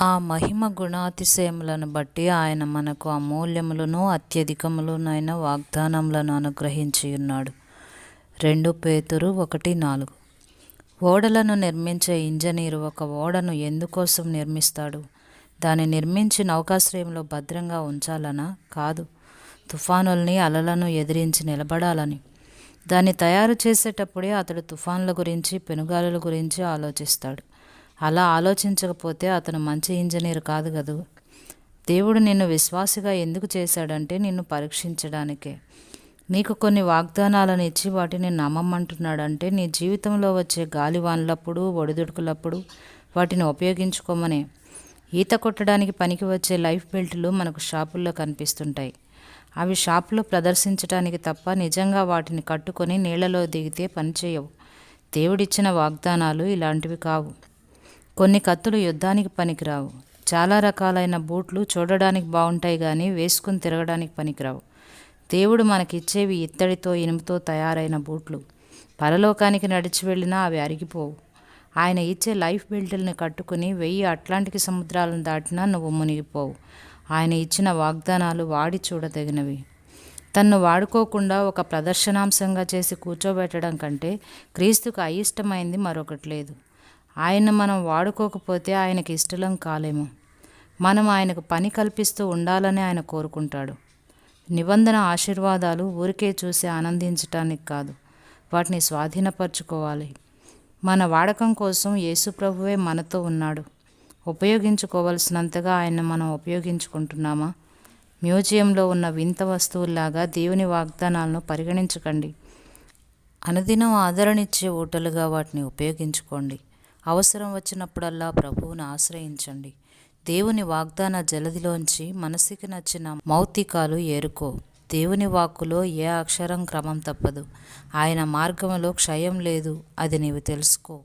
ఆ మహిమ గుణాతిశయములను బట్టి ఆయన మనకు అమూల్యములను అత్యధికములనైన వాగ్దానములను అనుగ్రహించి ఉన్నాడు రెండు పేతురు ఒకటి నాలుగు. ఓడలను నిర్మించే ఇంజనీరు ఒక ఓడను ఎందుకోసం నిర్మిస్తాడు? దాన్ని నిర్మించి నౌకాశ్రయంలో భద్రంగా ఉంచాలనా? కాదు. తుఫానుల్ని అలలను ఎదిరించి నిలబడాలని. దాన్ని తయారు చేసేటప్పుడే అతడు తుఫాన్ల గురించి పెనుగాలుల గురించి ఆలోచిస్తాడు. అలా ఆలోచించకపోతే అతను మంచి ఇంజనీర్ కాదు కదూ. దేవుడు నిన్ను విశ్వాసిగా ఎందుకు చేశాడంటే నిన్ను పరీక్షించడానికే. నీకు కొన్ని వాగ్దానాలను ఇచ్చి వాటిని నమ్మమంటున్నాడంటే నీ జీవితంలో వచ్చే గాలివాన్లప్పుడు ఒడిదుడుకులప్పుడు వాటిని ఉపయోగించుకోమనే. ఈత కొట్టడానికి పనికి వచ్చే లైఫ్ బెల్ట్లు మనకు షాపుల్లో కనిపిస్తుంటాయి. అవి షాపులో ప్రదర్శించడానికి తప్ప నిజంగా వాటిని కట్టుకొని నీళ్ళలో దిగితే పనిచేయవు దేవుడిచ్చిన వాగ్దానాలు ఇలాంటివి కావు. కొన్ని కత్తులు యుద్ధానికి పనికిరావు. చాలా రకాలైన బూట్లు చూడడానికి బాగుంటాయి కానీ వేసుకుని తిరగడానికి పనికిరావు. దేవుడు మనకిచ్చేవి ఇత్తడితో ఇనుముతో తయారైన బూట్లు. పరలోకానికి నడిచి వెళ్ళినా అవి అరిగిపోవు. ఆయన ఇచ్చే లైఫ్ బెల్టుల్ని కట్టుకుని వెయ్యి అట్లాంటిక్ సముద్రాలను దాటినా నువ్వు మునిగిపోవు. ఆయన ఇచ్చిన వాగ్దానాలు వాడి చూడదగినవి. తన్ను వాడుకోకుండా ఒక ప్రదర్శనాంశంగా చేసి కూర్చోబెట్టడం కంటే క్రీస్తుకు అయిష్టమైంది మరొకటి లేదు. ఆయన మనం వాడుకోకపోతే ఆయనకి ఇష్టలం కాలేము. మనం ఆయనకు పని కల్పిస్తూ ఉండాలని ఆయన కోరుకుంటాడు. నిబంధన ఆశీర్వాదాలు ఊరికే చూసి ఆనందించటానికి కాదు వాటిని స్వాధీనపరచుకోవాలి. మన వాడకం కోసం యేసు ప్రభువే మనతో ఉన్నాడు. ఉపయోగించుకోవలసినంతగా ఆయన మనం ఉపయోగించుకుంటున్నామా? మ్యూజియంలో ఉన్న వింత వస్తువుల్లాగా దేవుని వాగ్దానాలను పరిగణించకండి. అనుదినం ఆదరణిచ్చే ఊటలుగా వాటిని ఉపయోగించుకోండి. అవసరం వచ్చినప్పుడల్లా ప్రభువును ఆశ్రయించండి. దేవుని వాగ్దాన జలదిలోంచి మనసుకి నచ్చిన మౌతికాలు ఏరుకో. దేవుని వాక్కులో ఏ అక్షరం క్రమం తప్పదు. ఆయన మార్గంలో క్షయం లేదు. అది నీవు తెలుసుకో.